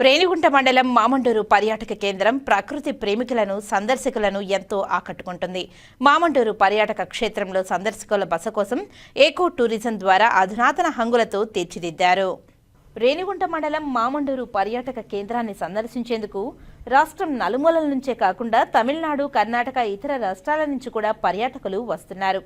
రేణిగుంట మండలం మామండూరు పర్యాటక కేంద్రం ప్రకృతి ప్రేమికులను సందర్శకులను ఎంతో ఆకట్టుకుంటుంది. మామండూరు పర్యాటక క్షేత్రంలో సందర్శకుల బస కోసం ఏకో టూరిజం ద్వారా అధునాతన హంగులతో తీర్చిదిద్దారు. రేణిగుంట మండలం మామండూరు పర్యాటక కేంద్రాన్ని సందర్శించేందుకు రాష్ట్రం నలుమూలల నుంచే కాకుండా తమిళనాడు కర్ణాటక ఇతర రాష్ట్రాల నుంచి కూడా పర్యాటకులు వస్తున్నారు.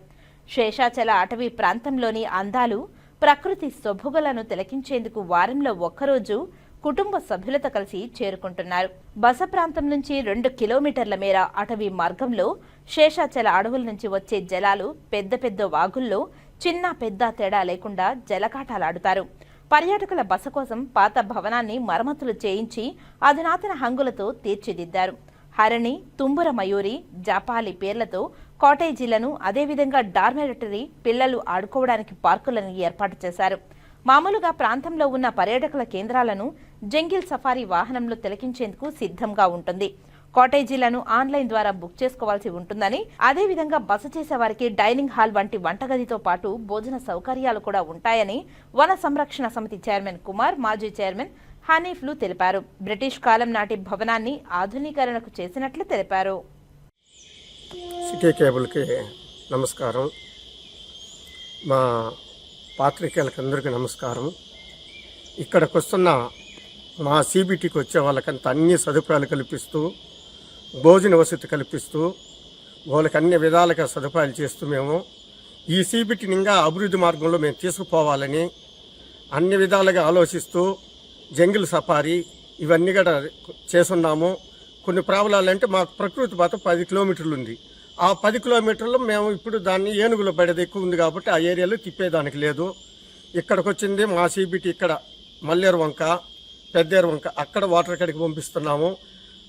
శేషాచల అటవీ ప్రాంతంలోని అందాలు ప్రకృతి సొభుగలను తిలకించేందుకు వారంలో ఒక్కరోజు కుటుంబ సభ్యులతో కలిసి చేరుకుంటున్నారు. బస ప్రాంతం నుంచి రెండు కిలోమీటర్ల మేర అటవీ మార్గంలో శేషాచల అడవుల నుంచి వచ్చే జలాలు పెద్ద పెద్ద వాగుల్లో చిన్న పెద్ద తేడా లేకుండా జలకాటాలాడుతారు. పర్యాటకుల బస కోసం పాత భవనాన్ని మరమ్మతులు చేయించి అధునాతన హంగులతో తీర్చిదిద్దారు. హరణి తుంబుర మయూరి జపాలి పేర్లతో కాటేజీలను అదేవిధంగా డార్మెటరీ పిల్లలు ఆడుకోవడానికి పార్కులను ఏర్పాటు చేశారు. మామూలుగా ప్రాంతంలో ఉన్న పర్యాటకుల కేంద్రాలను జంగిల్ సఫారీ వాహనంలో తిలకించేందుకు సిద్ధంగా ఉంటుంది. కాటేజీలను ఆన్లైన్ ద్వారా బుక్ చేసుకోవాల్సి ఉంటుందని అదేవిధంగా బస చేసే వారికి డైనింగ్ హాల్ వంటి వంటగదితో పాటు భోజన సౌకర్యాలు కూడా ఉంటాయని వన సంరక్షణ సమితి చైర్మన్ కుమార్ మాజీ చైర్మన్ హనీఫ్లు తెలిపారు. బ్రిటిష్ కాలం నాటి భవనాన్ని ఆధునీకరణకు చేసినట్లు తెలిపారు. సిటీ కేబుల్కి నమస్కారం. మా పాత్రికేయులకి అందరికీ నమస్కారం. ఇక్కడికి వస్తున్న మా సీబీటీకి వచ్చే వాళ్ళకంత అన్ని సదుపాయాలు కల్పిస్తూ భోజన వసతి కల్పిస్తూ వాళ్ళకి అన్ని విధాలుగా సదుపాయాలు చేస్తూ మేము ఈ సిబిటిని ఇంకా అభివృద్ధి మార్గంలో మేము తీసుకుపోవాలని అన్ని విధాలుగా ఆలోచిస్తూ జంగిల్ సఫారీ ఇవన్నీ కూడా చేస్తున్నాము. కొన్ని ప్రాబ్లాలు అంటే మాకు ప్రకృతి పాత పది కిలోమీటర్లు ఉంది. ఆ పది కిలోమీటర్లు మేము ఇప్పుడు దాన్ని ఏనుగుల పడేది ఎక్కువ ఉంది కాబట్టి ఆ ఏరియాలో తిప్పేదానికి లేదు. ఇక్కడికి వచ్చింది మా సీబీటీ ఇక్కడ మల్లేరు వంక. పెద్దేరు వంక అక్కడ వాటర్ కడికి పంపిస్తున్నాము.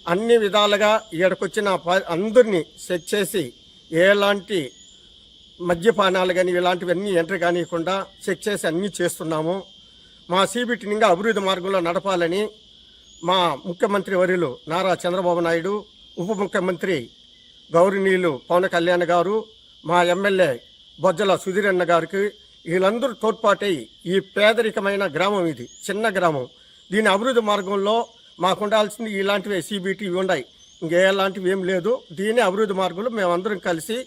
అన్ని విధాలుగా ఇక్కడికొచ్చిన ప- అందరినీ సెట్ చేసి ఎలాంటి మద్యపానాలు కానీ ఇలాంటివన్నీ ఎంటర్ కానియకుండా చెక్ చేసి అన్నీ చేస్తున్నాము. మా సిబిటిని ఇంకా అభివృద్ధి మార్గంలో నడపాలని మా ముఖ్యమంత్రి వర్యులు నారా చంద్రబాబు నాయుడు ఉప ముఖ్యమంత్రి గౌరవనీయులు పవన్ కళ్యాణ్ గారు మా ఎమ్మెల్యే బొజ్జల సుధీరన్న గారికి వీళ్ళందరూ తోడ్పాటై ఈ పేదరికమైన గ్రామం ఇది చిన్న గ్రామం. దీని అభివృద్ధి మార్గంలో మాకు ఉండాల్సింది ఇలాంటివి సిబిటి ఉన్నాయి. ఇంకే ఎలాంటివి ఏం లేదు. దీని అభివృద్ధి మార్గంలో మేమందరం కలిసి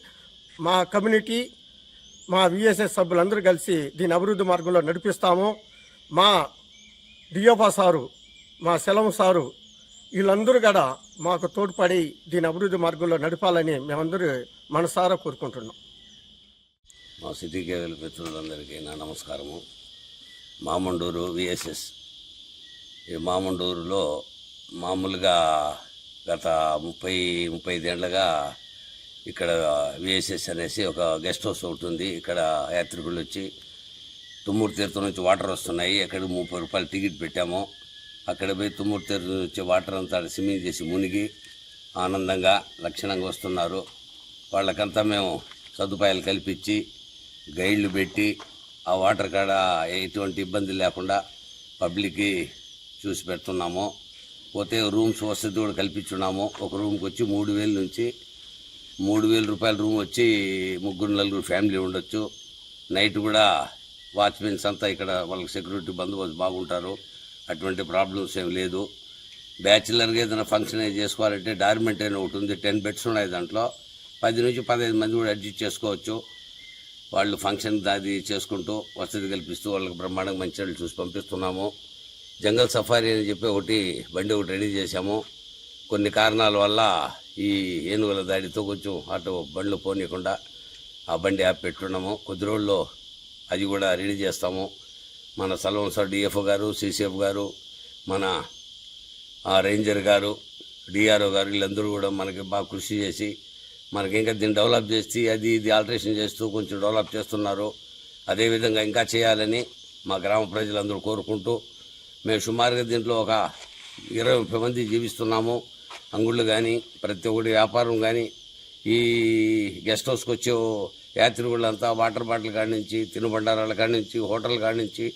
మా కమ్యూనిటీ మా విఎస్ఎస్ సభ్యులందరూ కలిసి దీని అభివృద్ధి మార్గంలో నడిపిస్తాము. మా డియోపా సారు మా సెలవు సారు వీళ్ళందరూ కూడా మాకు తోడ్పడి దీని అభివృద్ధి మార్గంలో నడపాలని మేమందరూ మనసారా కోరుకుంటున్నాం. మా సిటీ కేవల్ మిత్రులందరికీ నా నమస్కారము. మామండూరు విఎస్ఎస్ ఈ మామండూరులో మామూలుగా గత ముప్పై ముప్పై ఐదేళ్ళుగా ఇక్కడ విఎస్ఎస్ అనేసి ఒక గెస్ట్ హౌస్ ఒకటి ఉంది. ఇక్కడ యాత్రికులు వచ్చి తుమ్మూరు తీర్థం నుంచి వాటర్ వస్తున్నాయి. అక్కడ ముప్పై రూపాయలు టికెట్ పెట్టాము. అక్కడ పోయి తుమ్మూరు తీర్థం నుంచి వాటర్ అంతా స్విమ్మింగ్ చేసి మునిగి ఆనందంగా లక్షణంగా వస్తున్నారు. వాళ్ళకంతా మేము సదుపాయాలు కల్పించి గైడ్లు పెట్టి ఆ వాటర్ కాడ ఎటువంటి ఇబ్బంది లేకుండా పబ్లిక్కి చూసి పెడుతున్నాము. పోతే రూమ్స్ వసతి కూడా కల్పించున్నాము. ఒక రూమ్కి వచ్చి మూడు వేల నుంచి మూడు వేల రూపాయల రూమ్ వచ్చి ముగ్గురు నలుగురు ఫ్యామిలీ ఉండొచ్చు. నైట్ కూడా వాచ్మెన్స్ అంతా ఇక్కడ వాళ్ళకి సెక్యూరిటీ బందోబస్తు బాగుంటారు. అటువంటి ప్రాబ్లమ్స్ ఏం లేదు. బ్యాచిలర్గా ఏదైనా ఫంక్షన్ ఏది చేసుకోవాలంటే డార్మెంట్ అని ఒకటి ఉంది. టెన్ బెడ్స్ ఉన్నాయి దాంట్లో. పది నుంచి పదహైదు మంది కూడా అడ్జస్ట్ చేసుకోవచ్చు. వాళ్ళు ఫంక్షన్ అది చేసుకుంటూ వసతి కల్పిస్తూ వాళ్ళకి బ్రహ్మాండంగా మంచి వాళ్ళు చూసి పంపిస్తున్నాము. జంగల్ సఫారీ అని చెప్పి ఒకటి బండి ఒకటి రెడీ చేశాము. కొన్ని కారణాల వల్ల ఈ ఏనుగుల దాడితో కొంచెం అటు బండ్లు పోనీయకుండా ఆ బండి ఆపి పెట్టున్నాము. కొద్ది రోజుల్లో అది కూడా రెడీ చేస్తాము. మన సల్వం సార్ డిఎఫ్ఓ గారు సిసిఎఫ్ గారు మన రేంజర్ గారు డిఆర్ఓ గారు వీళ్ళందరూ కూడా మనకి బాగా కృషి చేసి మనకి ఇంకా దీన్ని డెవలప్ చేసి అది ఇది ఆల్టరేషన్ చేస్తూ కొంచెం డెవలప్ చేస్తున్నారు. అదేవిధంగా ఇంకా చేయాలని మా గ్రామ ప్రజలందరూ కోరుకుంటూ మేము సుమారుగా దీంట్లో ఒక ఇరవై ముప్పై మంది జీవిస్తున్నాము. అంగుళ్ళు కానీ ప్రతి ఒక్కటి వ్యాపారం కానీ ఈ గెస్ట్ హౌస్కి వచ్చే యాత్రికులంతా వాటర్ బాటిల్ కాడి నుంచి తినుబండారాల కాడి నుంచి హోటల్ కాడి నుంచి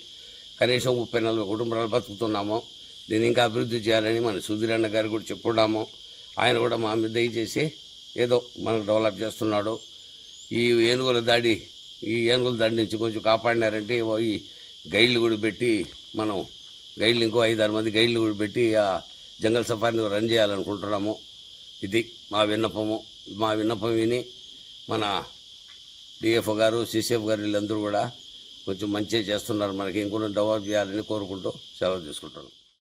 కనీసం ముప్పై నలభై కుటుంబాలు బతుకుతున్నాము. దీన్ని ఇంకా అభివృద్ధి చేయాలని మన సుధీరన్న గారు కూడా చెప్పుకున్నాము ఆయన కూడా మా మీద దయచేసి ఏదో మనకు డెవలప్ చేస్తున్నాడు. ఈ ఏనుగుల దాడి ఈ ఏనుగుల దాడి నుంచి కొంచెం కాపాడినారంటే ఈ గైడ్లు కూడా పెట్టి మనం గైడ్లు ఇంకో ఐదు ఆరు మంది గైడ్లు కూడా పెట్టి ఆ జంగల్ సఫారీని రన్ చేయాలనుకుంటున్నాము. ఇది మా విన్నపము. మా విన్నపం విని మన డిఎఫ్ఓ గారు సిసిఎఫ్ గారు వీళ్ళందరూ కూడా కొంచెం మంచిగా చేస్తున్నారు. మనకి ఇంకొన్ని డెవలప్ చేయాలని కోరుకుంటూ సెలవు తీసుకుంటున్నాం.